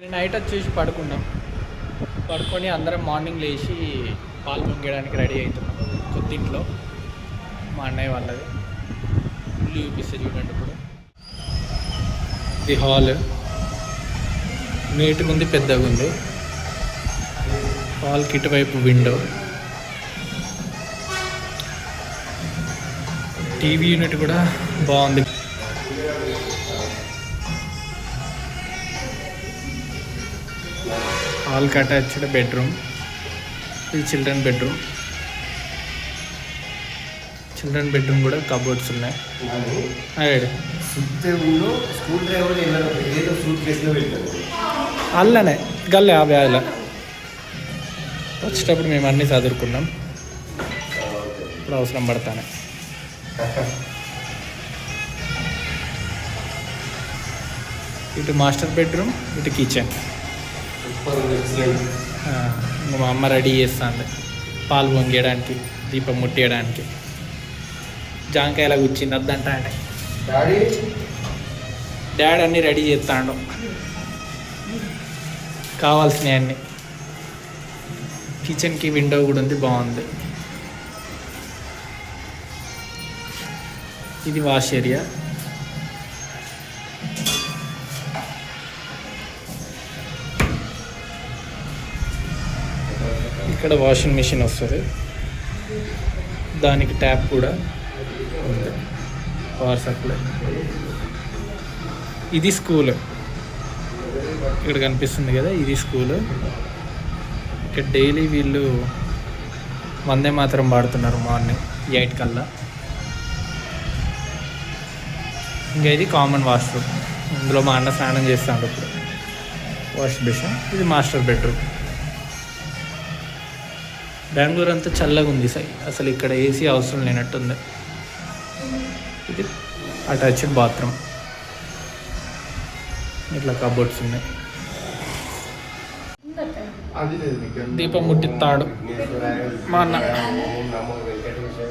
Night వచ్చేసి పడుకున్నాం పడుకొని అందరం మార్నింగ్ లేచి పాలు పొంగడానికి రెడీ అవుతున్నాం. కొద్దింట్లో మా అన్నయ్య వాళ్ళది. ఇల్లు చూపిస్తే చూడండి ఇప్పుడు. ఇది హాల్. నీట్గా ఉంది పెద్దగా ఉంది. హాల్కి ఇటువైపు విండో. టీవీ యూనిట్ కూడా బాగుంది. హాల్కి అటాచ్డ్ బెడ్రూమ్. ఇది చిల్డ్రన్ బెడ్రూమ్. చిల్డ్రన్ బెడ్రూమ్ కూడా కబోర్డ్స్ ఉన్నాయి. అల్లనే గల్లే ఆ బ్యాగ్లో వచ్చేటప్పుడు మేము అన్నీ చదువుకున్నాం ఇప్పుడు అవసరం పడతానే. ఇటు మాస్టర్ బెడ్రూమ్ ఇటు కిచెన్. మా అమ్మ రెడీ చేస్తాంది. పాలు పొంగేయడానికి దీపం ముట్టేయడానికి. జాంకాయలా కూర్చింది వద్దంట అంటే. డాడీ? డాడీ అన్నీ రెడీ చేస్తాడు. కావాల్సినవి అన్నీ. కిచెన్కి విండో కూడా ఉంది బాగుంది. ఇది వాష్ ఏరియా. ఇక్కడ వాషింగ్ మిషన్ వస్తుంది. దానికి ట్యాప్ కూడా ఉంది. పవర్ సప్లై ఇది స్కూల్ ఇక్కడ కనిపిస్తుంది కదా ఇది స్కూల్ ఇక్కడ డైలీ వీళ్ళు వందే మాత్రం పాడుతున్నారు మార్నింగ్ ఎయిట్ కల్లా. ఇంకా ఇది కామన్ వాష్రూమ్ ఇందులో మా అన్న స్నానం చేస్తాడు ఇప్పుడు. వాష్ బేసిన్ ఇది మాస్టర్ బెడ్రూమ్ బెంగళూరు అంతా చల్లగా ఉంది సై అసలు ఇక్కడ ఏసీ అవసరం లేనట్టుంది. ఇది అటాచ్డ్ బాత్రూమ్. ఇట్లా కబోర్డ్స్ ఉన్నాయి. దీపం ముట్టిస్తాడు. మా అన్న.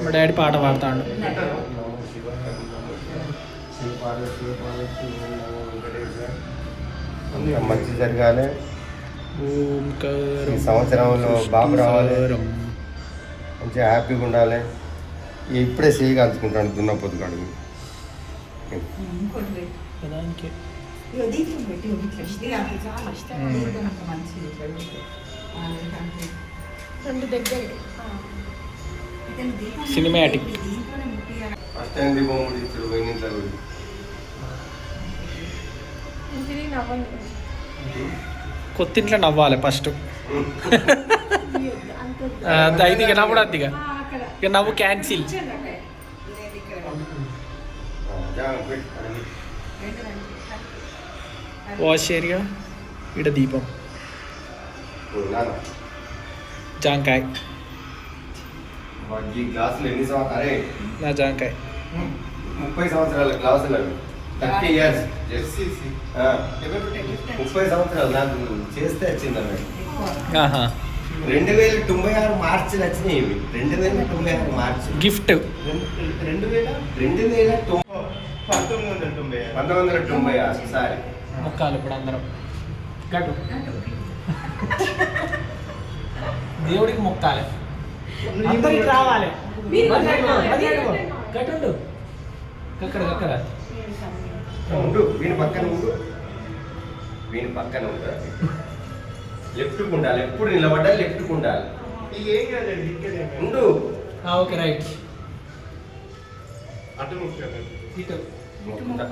మా డాడీ పాట పాడతాడు. మంచి జరగాలి. సంవత్సరంలో బాబు రావాలి. మంచిగా హ్యాపీగా ఉండాలి. ఇప్పుడే సేయి కాల్చుకుంటాడు దున్నపోతు కాడు దానికి దీపం పెట్టి ఇది నాకు చాలా ఇష్టం. మ్మ్. దీపం నాకు మంచిది రెండు దగ్గర. Cinematic. దీంట్లోనే ముట్టియాలి ఫస్ట్ టైం దీపం ముడిచాడు నవ్వండి కొత్తింట్లో నవ్వాలి ఫస్ట్. ఇది ఇక నవ్వడం ఇక అక్కడ ఇక నవ్వు క్యాన్సిల్ కూర్చోండి అక్కడ. లేదు ఇక్కడ. రెండు రండి. వాష్ ఏరియా ఇక్కడ దీపం జాంకాయ ఈ గ్లాసులు ఎన్ని సంవత్సరాలు అరే నా జాంకాయ ముప్పై సంవత్సరాల గ్లాసులు అవి థర్టీ ఇయర్స్ ముప్పై సంవత్సరాలు నాకు చేస్తే వచ్చింది అవి ఎక్కువ. ఆహా రెండు వేల తొంభై ఆరు మార్చిలు వచ్చినాయి ఇవి. రెండు వేల తొంభై ఆరు మార్చి. గిఫ్ట్. రెండు వేల రెండు వేల తొంభై పంతొమ్మిది వందల తొంభై పంతొమ్మిది వందల తొంభై ఆరు సారీ. ముక్కాలు ఇప్పుడు అందరం. గటు దేవుడికి మొక్కాలి. అందరికి రావాలి. కట్టు. కట్టు. కట్టుండు. అక్కడ అక్కడ ఉండు వీని పక్కన ఉండు. వీని పక్కన ఉండు. లెఫ్ట్ ఉండాలి ఎప్పుడు నిలబడ్డా లెఫ్ట్ ఉండాలి ఉండు. Okay right.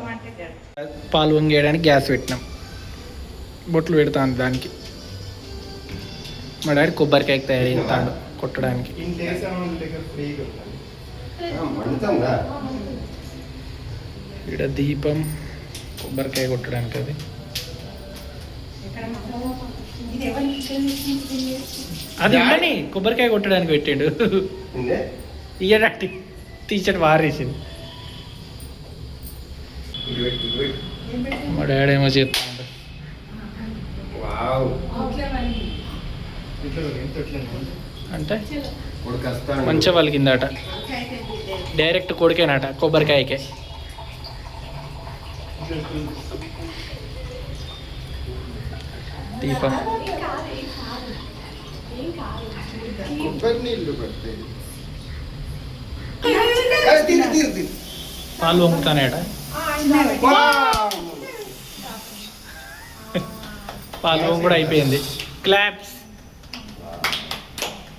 అంటే. పాలు వంగేయడానికి గ్యాస్ పెట్టినాం. బొట్లు పెడతాను దానికి. మా డాడీ కొబ్బరికాయ తయారు చేస్తాడు కొట్టడానికి ఇక్కడ దీపం కొబ్బరికాయ కొట్టడానికి అది ఇక్కడ మా- ఇది ఎవరికి ఇచ్చేది? అది ఉండని కొబ్బరికాయ కొట్టడానికి పెట్టాడు. ఇయ్యడానికి టీషర్ట్ వారేసింది? మా డాడీ ఏమో మరి. అంటే అయితే ఇది డైరెక్ట్ కొడుకేనట కొబ్బరికాయకే. దీపం. పాలు వంగుతానేట! పాలు కూడా అయిపోయింది క్లాప్స్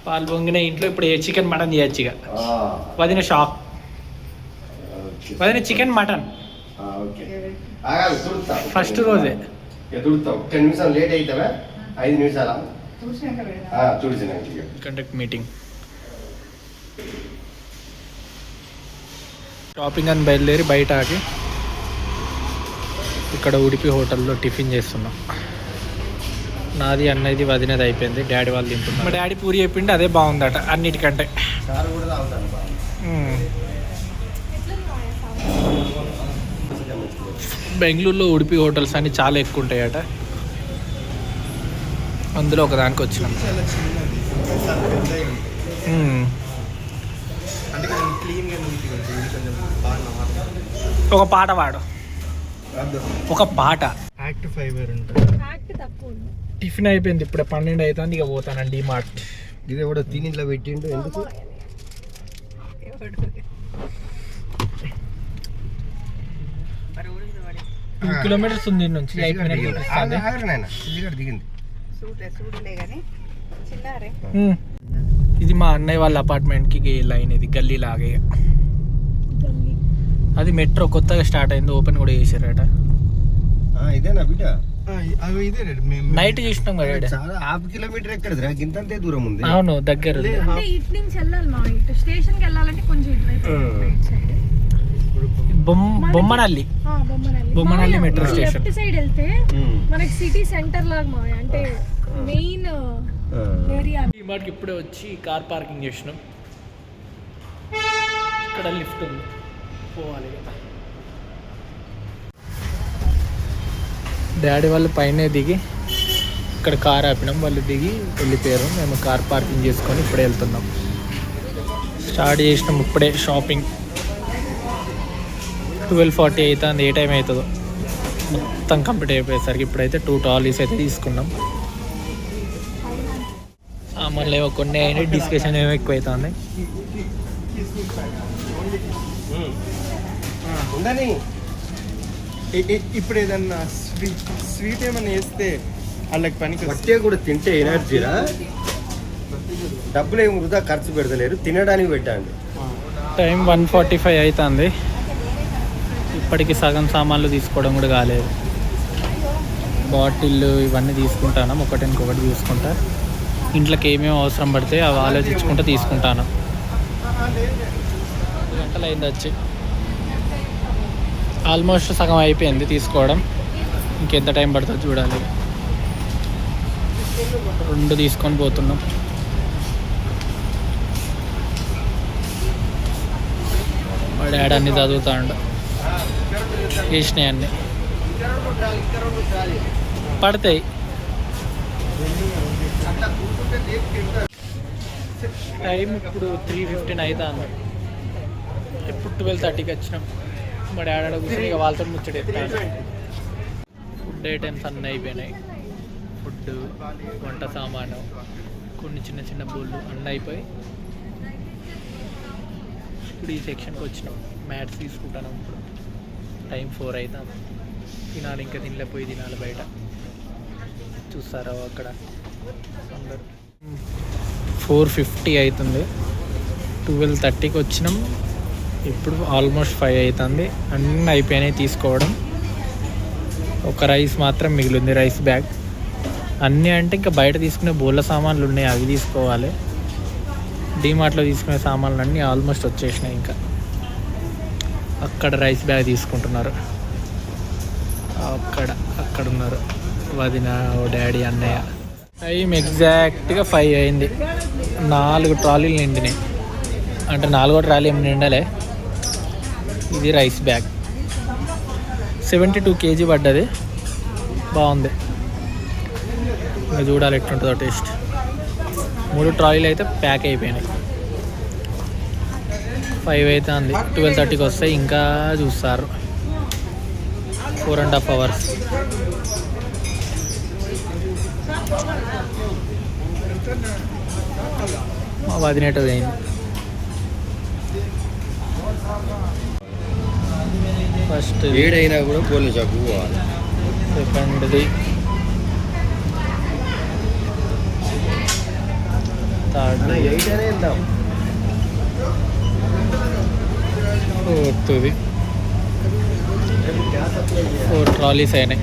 పాలు పొంగిన ఇంట్లో ఇప్పుడు ఏ చికెన్ మటన్ చేయొచ్చు ఇక వదిన షాక్. వదిన చికెన్ మటన్ ఆ, ఓకే ఆగాలి, తుడుతా. ఫస్ట్ రోజే తుడుతాం. టెన్ నిమిషాలు లేట్ అవుతావా ఐదు నిమిషాలా? ఇక. కండక్ట్ మీటింగ్ షాపింగ్ అని బయలుదేరి బయట ఆగి ఇక్కడ ఉడిపి హోటల్లో టిఫిన్ చేస్తున్నాం. నాది అన్నది వదినది అయిపోయింది. డాడీ వాళ్ళు తింటున్నారు. మా డాడీ పూరి చెప్పిండి అదే బాగుందట అన్నిటికంటే చారు కూడా తాగుతాను బాగా. మ్మ్. బెంగళూరులో ఉడిపి హోటల్స్ అన్ని చాలా ఎక్కువ ఉంటాయట. అందులో వచ్చినాం కొంచెం బాగా నార్మల్. ఒక పాట పాడు. ఒక పాట. యాక్ట్ ఫైబర్ టిఫిన్ అయిపోయింది ఇప్పుడు పన్నెండు అవుతుంది ఇక పోతానండి మార్ట్ ఇది కూడా తినిలో పెట్టిండు ఎందుకు? టూ కిలోమీటర్స్ ఉంది నుంచి ఎయిట్ మినిట్స్ చూపిస్తుంది దిగింది. ఇది మా అన్నయ్య వాళ్ళ అపార్ట్మెంట్కి లైన్ ఇది గల్లీ లాగే. గల్లీ. అది మెట్రో కొత్తగా స్టార్ట్ అయింది ఓపెన్ కూడా చేశారట. ఇదేనా బిడ్డ. నైట్ చూసినాం కదా. చాలా హాఫ్ కిలోమీటర్ ఎక్కడ గింతంతే దూరం ఉంది. అవును దగ్గర ఉంది. అంటే ఇటు నుంచి వెళ్ళాలి మా ఇటు స్టేషన్కి వెళ్ళాలంటే కొంచెం ఇటువైపు Hmm. రైట్ సైడ్ బొమ్మ Bommanahalli. Bommanahalli. Bommanahalli metro station. Left side వెళ్తే. మనకి సిటీ సెంటర్ లాగా మా అంటే మెయిన్. ఏరియా ఈ మాటకి ఇప్పుడే వచ్చి కార్ పార్కింగ్ చేసినాం. ఇక్కడ లిఫ్ట్ ఉంది. పోవాలి కదా. డాడీ వాళ్ళు పైనే దిగి ఇక్కడ కార్ ఆపినాం. వాళ్ళు దిగి వెళ్ళిపోయారు. మేము కార్ పార్కింగ్ చేసుకొని ఇప్పుడే వెళ్తున్నాం. స్టార్ట్ చేసినాం ఇప్పుడే షాపింగ్ ట్వెల్వ్ ఫార్టీ అవుతుంది ఏ టైం అవుతుందో మొత్తం కంప్లీట్ అయిపోయేసరికి ఇప్పుడైతే టూ టాలీస్ అయితే తీసుకున్నాం. సామాన్లు ఏమో కొన్ని అయినాయి డిస్కషన్ ఏమో ఎక్కువ అవుతుంది ఇప్పుడు ఏదన్నా స్వీట్ స్వీట్ ఏమన్నా వేస్తే వాళ్ళకి పనికి వట్టే కూడా తింటే ఎనర్జీరా డబ్బులు ఏమి వృధా ఖర్చు పెడతలేరు. తినడానికి పెట్టండి. టైం వన్ ఫార్టీ ఫైవ్ అవుతుంది ఇప్పటికి సగం సామాన్లు తీసుకోవడం కూడా కాలేదు. బాటిల్ ఇవన్నీ తీసుకుంటాను. ఒకటి ఇంకొకటి చూసుకుంటా. ఇంట్లోకి ఏమేమి అవసరం పడితే అవి ఆలోచించుకుంటూ తీసుకుంటాను. గంటలు అయింది వచ్చి. ఆల్మోస్ట్ సగం అయిపోయింది తీసుకోవడం. ఇంకెంత టైం పడుతుంది చూడాలి. రెండు తీసుకొని పోతున్నాం. మా డాడీ చదువుతా చదువుతాడు. వేసినాయి అన్ని పడతాయి. టైం ఇప్పుడు త్రీ ఫిఫ్టీన్ అవుతుంది ఇప్పుడు ట్వెల్వ్ థర్టీకి వచ్చినాం. మా డాడీ ఆడ కూర్చొని ఇక వాళ్ళతో ముచ్చట ఫుడ్ ఐటమ్స్ అన్నీ అయిపోయినాయి. ఫుడ్ వంట సామాను కొన్ని చిన్న చిన్న బోళ్ళు అన్నీ అయిపోయి. ఇప్పుడు ఈ సెక్షన్కి వచ్చినాం. మ్యాట్స్ తీసుకుంటాను ఇప్పుడు. టైం ఫోర్ అవుతాం తినాలి ఇంకా తినలేకపోయి తినాలి బయట. చూస్తారా అక్కడ? అందరు. ఫోర్ ఫిఫ్టీ అవుతుంది ట్వెల్వ్ థర్టీకి వచ్చినాం. ఇప్పుడు ఆల్మోస్ట్ ఫైవ్ అవుతుంది అన్నీ అయిపోయినాయి తీసుకోవడం. ఒక రైస్ మాత్రం మిగిలింది రైస్ బ్యాగ్. అన్నీ అంటే ఇంకా బయట తీసుకునే బోళ్ళ సామాన్లు ఉన్నాయి అవి తీసుకోవాలి. డీమార్ట్లో తీసుకునే సామాన్లు అన్నీ ఆల్మోస్ట్ వచ్చేసినాయి ఇంకా. అక్కడ రైస్ బ్యాగ్ తీసుకుంటున్నారు. అక్కడ అక్కడ ఉన్నారు వదిన ఓ డాడీ అన్నయ్య. టైం ఎగ్జాక్ట్గా ఫైవ్ అయింది. నాలుగు ట్రాలీలు నిండినాయి. అంటే నాలుగో ట్రాలీ ఏమి నిండలే. ఇది rice bag. Seventy two KG పడ్డది. బాగుంది. ఇంకా చూడాలి ఎట్లుంటుందో టేస్ట్. మూడు ట్రాలీలు అయితే ప్యాక్ అయిపోయినాయి. ఫైవ్ అయితే అంది ట్వెల్వ్ థర్టీకి వస్తాయి ఇంకా చూస్తారు. ఫోర్ అండ్ హాఫ్ అవర్స్ మా వదినేట పోయింది ఫస్ట్ ఏడైనా కూడా కోళ్ళ షాపు పోవాలి. సెకండ్ది థర్డ్ ఎయిట్ అయినా వెళ్దాం. వస్తుంది ఫోర్ ట్రాలీస్ అయినాయి.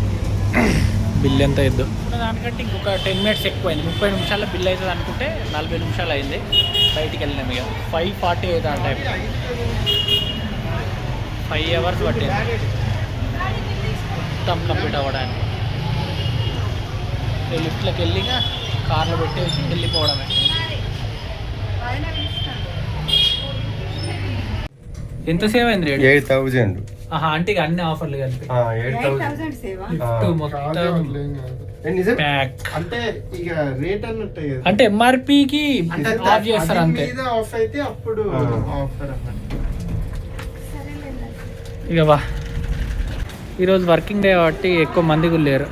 బిల్ ఎంత అయిందో దానికంటే ఇంకొక టెన్ మినిట్స్ ఎక్కువైంది. ముప్పై నిమిషాల బిల్ అవుతుంది అనుకుంటే నలభై నిమిషాలు అయింది. బయటికి వెళ్ళినాం ఇక. ఫైవ్ ఫార్టీ అవుతుంది ఆ టైం ఫైవ్ అవర్స్ పట్టింది. మొత్తం కంప్లీట్ అవ్వడానికి. లిఫ్ట్లోకి వెళ్ళి కార్లో పెట్టేసి వెళ్ళిపోవడమే. ఎంతసేపు అయింది రేటు? Eight thousand. ఆహా అంటే ఇక అన్ని ఆఫర్లు కలిపి. Eight thousand. సేవా? మొత్తం ప్యాక్. అంటే ఇక రేట్ అన్నట్టే కదా. అంటే ఎంఆర్పికి అంటే ఆఫ్ చేస్తారు అంతే. మీద ఆఫ్ అయితే అప్పుడు. ఆఫర్ ఇక వా. ఈరోజు వర్కింగ్ డే కాబట్టి ఎక్కువ మంది లేరు.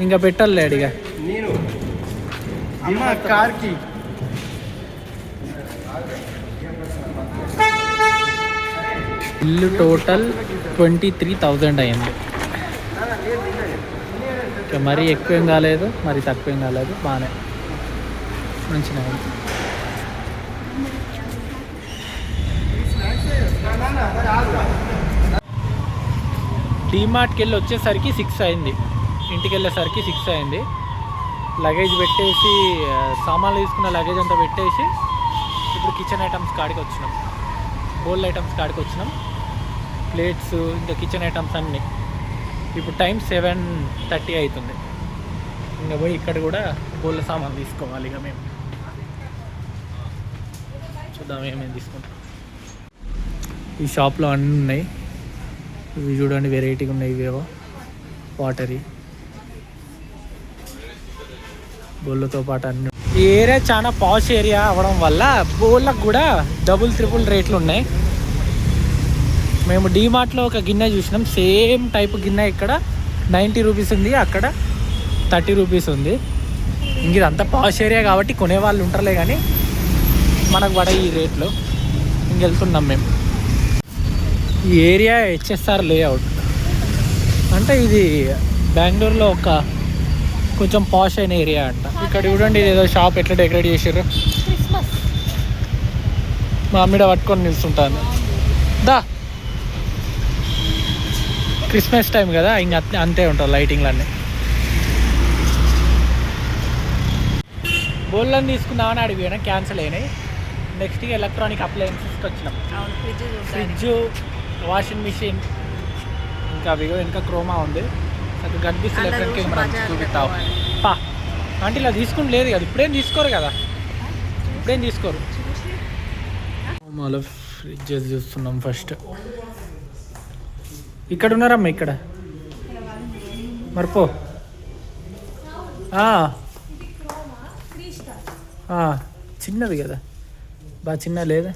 ఇంకా పెట్టలేడు ఇక. నేను అమ్మ కార్కి. ఇల్లు టోటల్ ట్వంటీ త్రీ థౌజండ్ అయింది. మరి మరీ ఎక్కువేం కాలేదు మరీ తక్కువేం కాలేదు బాగానే మంచిగా డీమార్ట్కి వెళ్ళి వచ్చేసరికి సిక్స్ అయింది. ఇంటికి వెళ్ళేసరికి సిక్స్ అయింది. లగేజ్ పెట్టేసి సామాన్లు తీసుకున్న లగేజ్ అంతా పెట్టేసి ఇప్పుడు కిచెన్ ఐటమ్స్ కాడికి వచ్చినాం బోల్ ఐటమ్స్ కాడికి వచ్చినాం ప్లేట్స్ ఇంకా కిచెన్ ఐటమ్స్ అన్నీ. ఇప్పుడు టైం సెవెన్ థర్టీ అవుతుంది ఇంకా పోయి ఇక్కడ కూడా బోళ్ళ సామాన్ తీసుకోవాలి ఇక మేము. చూద్దాం ఏమేమి తీసుకుంటాం. ఈ షాప్లో అన్నీ ఉన్నాయి. ఇవి చూడండి వెరైటీగా ఉన్నాయి ఇవేవో వాటరీ బోళ్ళతో పాటు అన్ని. ఈ ఏరియా చాలా పాష్ ఏరియా అవ్వడం వల్ల బోళ్ళకు కూడా డబుల్ త్రిపుల్ రేట్లు ఉన్నాయి. మేము డీమార్ట్లో ఒక గిన్నె చూసినాం. సేమ్ టైప్ గిన్నె ఇక్కడ. నైంటీ రూపీస్ ఉంది. అక్కడ థర్టీ రూపీస్ ఉంది. ఇంక ఇదంతా పాష్ ఏరియా కాబట్టి కొనేవాళ్ళు ఉంటారులే కానీ మనకు పడ ఈ రేట్లు. ఇంక వెళ్తున్నాం మేము. ఈ ఏరియా హెచ్ఎస్ఆర్ లేఅవుట్. అంటే ఇది బెంగళూరులో ఒక కొంచెం పాష్ అయిన ఏరియా అంట. ఇక్కడ చూడండి ఇది ఏదో షాప్ ఎట్లా డెకరేట్ చేసారు మా అమ్మిడ పట్టుకొని నిల్చుంటాను. దా. క్రిస్మస్ టైం కదా ఇంక అంతే ఉంటుంది లైటింగ్లు అన్నీ. బోల్లని తీసుకుందామని అడిగిపోయినా క్యాన్సిల్ అయినాయి. నెక్స్ట్ ఎలక్ట్రానిక్ అప్లయన్సెస్కి వచ్చినాం. ఫ్రిడ్జ్ వాషింగ్ మిషన్ ఇంకా అవి ఇంకా క్రోమా ఉంది. అక్కడ కనిపిస్తుంది కెమెరా చూపిస్తావు. పా. అంటే ఇలా తీసుకుని లేదు కదా ఇప్పుడేం తీసుకోరు కదా? ఇప్పుడేం తీసుకోరు? మళ్ళీ ఫ్రిడ్జెస్ చూస్తున్నాం ఫస్ట్. ఇక్కడ ఉన్నారమ్మా ఇక్కడ. మరిపో చిన్నది కదా. బాగా చిన్న లేదా?